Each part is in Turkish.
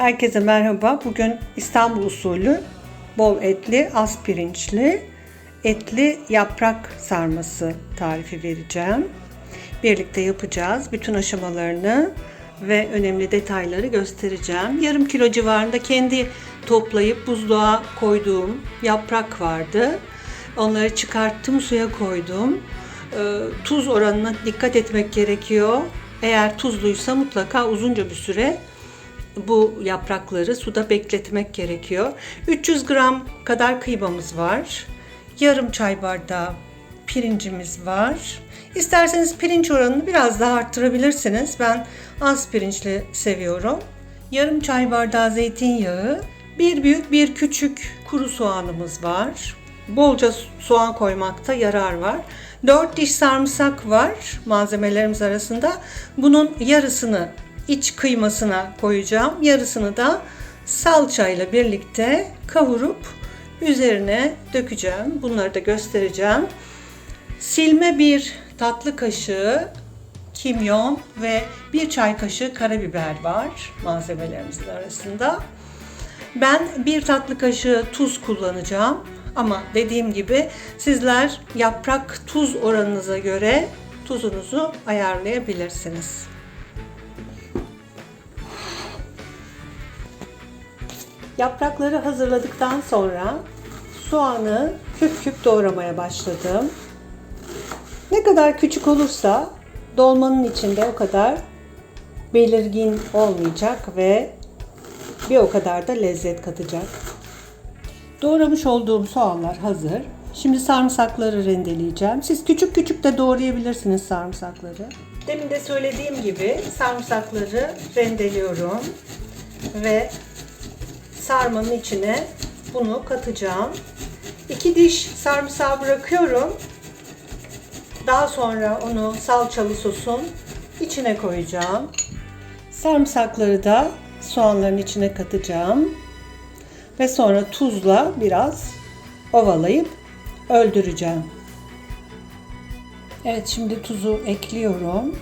Herkese merhaba. Bugün İstanbul usulü bol etli, az pirinçli, etli yaprak sarması tarifi vereceğim. Birlikte yapacağız. Bütün aşamalarını ve önemli detayları göstereceğim. Yarım kilo civarında kendi toplayıp buzluğa koyduğum yaprak vardı. Onları çıkarttım, suya koydum. Ee, Tuz oranına dikkat etmek gerekiyor. Eğer tuzluysa mutlaka uzunca bir süre bu yaprakları suda bekletmek gerekiyor. 300 gram kadar kıymamız var. Yarım çay bardağı pirincimiz var. İsterseniz pirinç oranını biraz daha arttırabilirsiniz. Ben az pirinçli seviyorum. Yarım çay bardağı zeytinyağı, bir büyük bir küçük kuru soğanımız var. Bolca soğan koymakta yarar var. 4 diş sarımsak var malzemelerimiz arasında. Bunun yarısını iç kıymasına koyacağım. Yarısını da salçayla birlikte kavurup üzerine dökeceğim. Bunları da göstereceğim. Silme bir tatlı kaşığı kimyon ve bir çay kaşığı karabiber var malzemelerimizin arasında. Ben bir tatlı kaşığı tuz kullanacağım. Ama dediğim gibi sizler yaprak tuz oranınıza göre tuzunuzu ayarlayabilirsiniz. Yaprakları hazırladıktan sonra soğanı küp küp doğramaya başladım. Ne kadar küçük olursa dolmanın içinde o kadar belirgin olmayacak ve bir o kadar da lezzet katacak. Doğramış olduğum soğanlar hazır. Şimdi sarımsakları rendeleyeceğim. Siz küçük küçük de doğrayabilirsiniz sarımsakları. Demin de söylediğim gibi sarımsakları rendeliyorum ve sarmanın içine bunu katacağım. İki diş sarımsağı bırakıyorum. Daha sonra onu salçalı sosun içine koyacağım. Sarımsakları da soğanların içine katacağım. Ve sonra tuzla biraz ovalayıp öldüreceğim. Evet şimdi tuzu ekliyorum.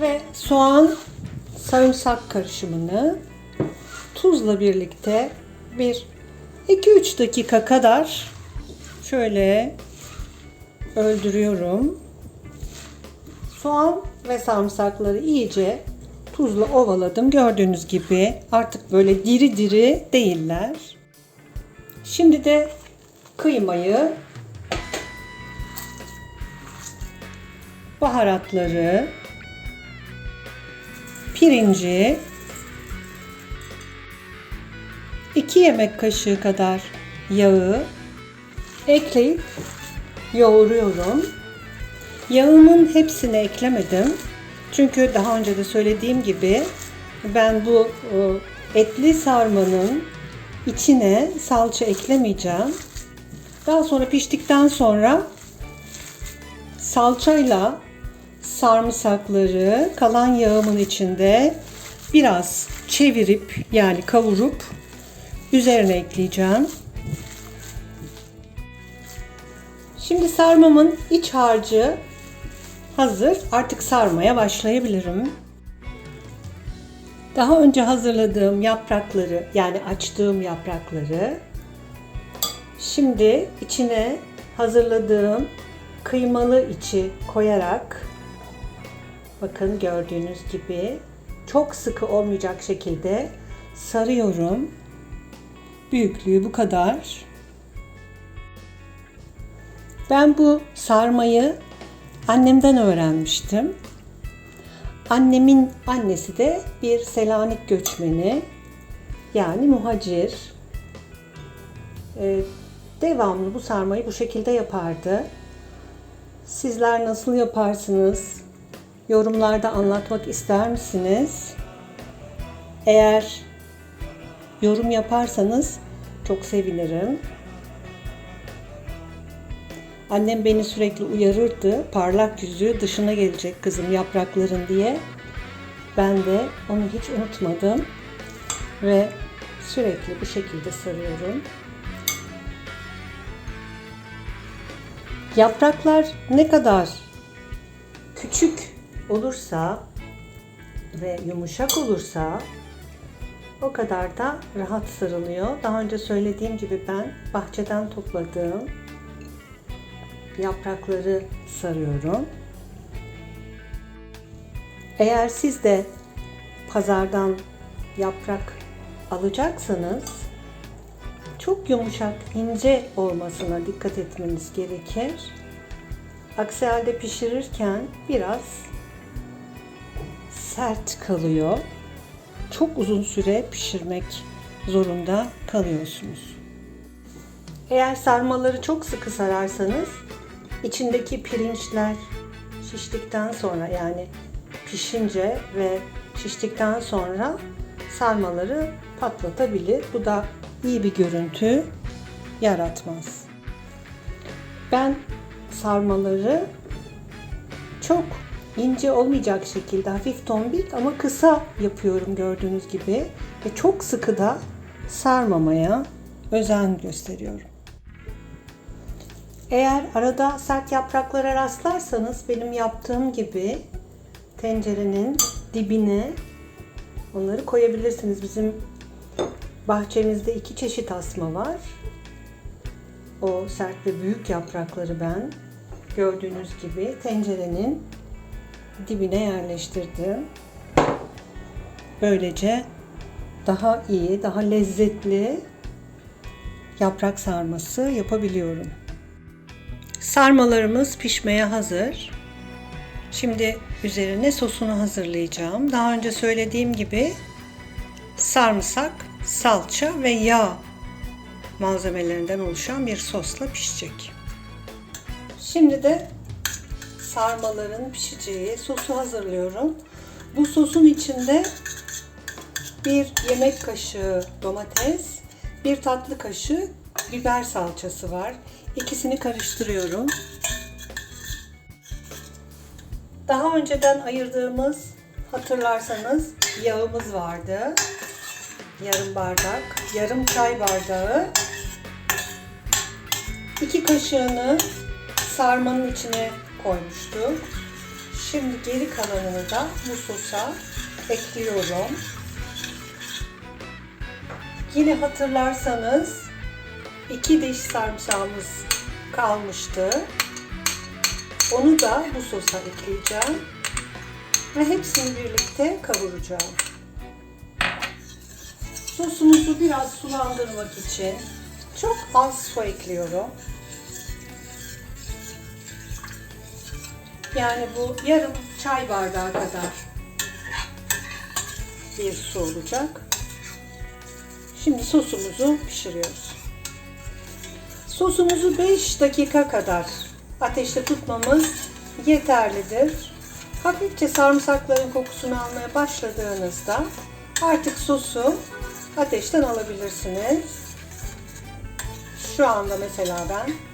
Ve soğan sarımsak karışımını tuzla birlikte bir 2-3 dakika kadar şöyle öldürüyorum. Soğan ve sarımsakları iyice tuzla ovaladım. Gördüğünüz gibi artık böyle diri diri değiller. Şimdi de kıymayı baharatları pirinci 2 yemek kaşığı kadar yağı ekleyip yoğuruyorum. Yağımın hepsini eklemedim. Çünkü daha önce de söylediğim gibi ben bu etli sarmanın içine salça eklemeyeceğim. Daha sonra piştikten sonra salçayla sarımsakları kalan yağımın içinde biraz çevirip yani kavurup üzerine ekleyeceğim. Şimdi sarmamın iç harcı hazır. Artık sarmaya başlayabilirim. Daha önce hazırladığım yaprakları yani açtığım yaprakları şimdi içine hazırladığım kıymalı içi koyarak bakın gördüğünüz gibi çok sıkı olmayacak şekilde sarıyorum. Büyüklüğü bu kadar. Ben bu sarmayı annemden öğrenmiştim. Annemin annesi de bir Selanik göçmeni yani muhacir. Ee, devamlı bu sarmayı bu şekilde yapardı. Sizler nasıl yaparsınız? Yorumlarda anlatmak ister misiniz? Eğer yorum yaparsanız çok sevinirim. Annem beni sürekli uyarırdı. Parlak yüzü dışına gelecek kızım yaprakların diye. Ben de onu hiç unutmadım. Ve sürekli bu şekilde sarıyorum. Yapraklar ne kadar küçük olursa ve yumuşak olursa O kadar da rahat sarılıyor. Daha önce söylediğim gibi ben bahçeden topladığım yaprakları sarıyorum. Eğer siz de pazardan yaprak alacaksanız çok yumuşak, ince olmasına dikkat etmeniz gerekir. Aksi halde pişirirken biraz sert kalıyor. Çok uzun süre pişirmek zorunda kalıyorsunuz. Eğer sarmaları çok sıkı sararsanız içindeki pirinçler şiştikten sonra yani pişince ve şiştikten sonra sarmaları patlatabilir. Bu da iyi bir görüntü yaratmaz. Ben sarmaları çok ince olmayacak şekilde hafif tombik ama kısa yapıyorum gördüğünüz gibi ve çok sıkı da sarmamaya özen gösteriyorum. Eğer arada sert yapraklara rastlarsanız benim yaptığım gibi tencerenin dibine onları koyabilirsiniz. Bizim bahçemizde iki çeşit asma var. O sert ve büyük yaprakları ben gördüğünüz gibi tencerenin dibine yerleştirdim. Böylece daha iyi, daha lezzetli yaprak sarması yapabiliyorum. Sarmalarımız pişmeye hazır. Şimdi üzerine sosunu hazırlayacağım. Daha önce söylediğim gibi sarımsak, salça ve yağ malzemelerinden oluşan bir sosla pişecek. Şimdi de sarmaların pişeceği sosu hazırlıyorum. Bu sosun içinde bir yemek kaşığı domates, bir tatlı kaşığı biber salçası var. İkisini karıştırıyorum. Daha önceden ayırdığımız hatırlarsanız yağımız vardı. Yarım bardak, yarım çay bardağı. İki kaşığını sarmanın içine koymuştuk. Şimdi geri kalanını da bu sosa ekliyorum. Yine hatırlarsanız iki diş sarımsağımız kalmıştı. Onu da bu sosa ekleyeceğim. Ve hepsini birlikte kavuracağım. Sosumuzu biraz sulandırmak için çok az su ekliyorum. Yani bu yarım çay bardağı kadar bir su olacak. Şimdi sosumuzu pişiriyoruz. Sosumuzu 5 dakika kadar ateşte tutmamız yeterlidir. Hafifçe sarımsakların kokusunu almaya başladığınızda artık sosu ateşten alabilirsiniz. Şu anda mesela ben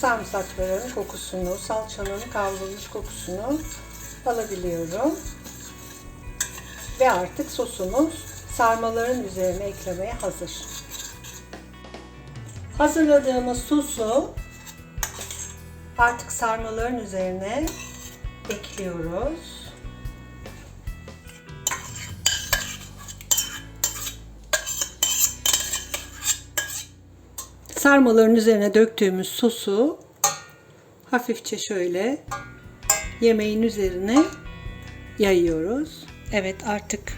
sarımsakların kokusunu, salçanın kavrulmuş kokusunu alabiliyorum. Ve artık sosumuz sarmaların üzerine eklemeye hazır. Hazırladığımız sosu artık sarmaların üzerine ekliyoruz. Sarmaların üzerine döktüğümüz sosu hafifçe şöyle yemeğin üzerine yayıyoruz. Evet artık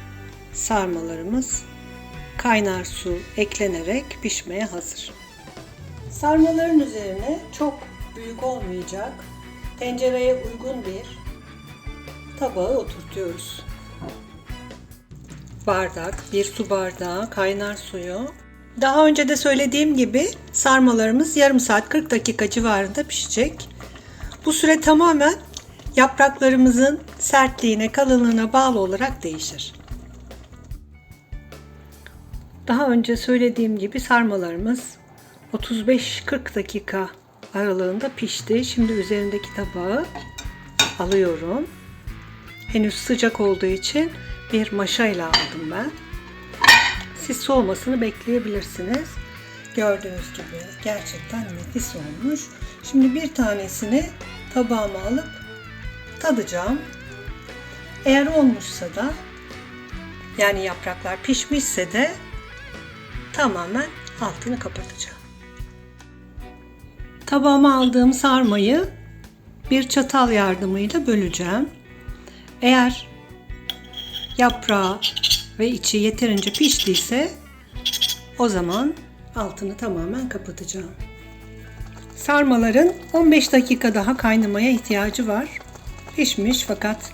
sarmalarımız kaynar su eklenerek pişmeye hazır. Sarmaların üzerine çok büyük olmayacak tencereye uygun bir tabağı oturtuyoruz. Bardak, bir su bardağı kaynar suyu. Daha önce de söylediğim gibi sarmalarımız yarım saat 40 dakika civarında pişecek. Bu süre tamamen yapraklarımızın sertliğine, kalınlığına bağlı olarak değişir. Daha önce söylediğim gibi sarmalarımız 35-40 dakika aralığında pişti. Şimdi üzerindeki tabağı alıyorum. Henüz sıcak olduğu için bir maşayla aldım ben. Siz soğumasını bekleyebilirsiniz. Gördüğünüz gibi gerçekten nefis olmuş. Şimdi bir tanesini tabağıma alıp tadacağım. Eğer olmuşsa da yani yapraklar pişmişse de tamamen altını kapatacağım. Tabağıma aldığım sarmayı bir çatal yardımıyla böleceğim. Eğer yaprağı ve içi yeterince piştiyse o zaman altını tamamen kapatacağım. Sarmaların 15 dakika daha kaynamaya ihtiyacı var. Pişmiş fakat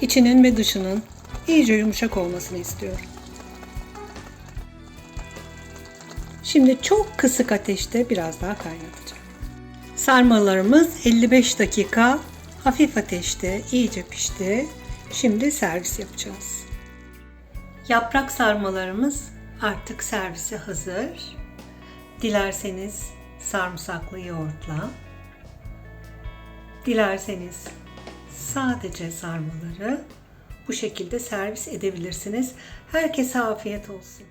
içinin ve dışının iyice yumuşak olmasını istiyorum. Şimdi çok kısık ateşte biraz daha kaynatacağım. Sarmalarımız 55 dakika hafif ateşte iyice pişti. Şimdi servis yapacağız. Yaprak sarmalarımız artık servise hazır. Dilerseniz sarımsaklı yoğurtla, dilerseniz sadece sarmaları bu şekilde servis edebilirsiniz. Herkese afiyet olsun.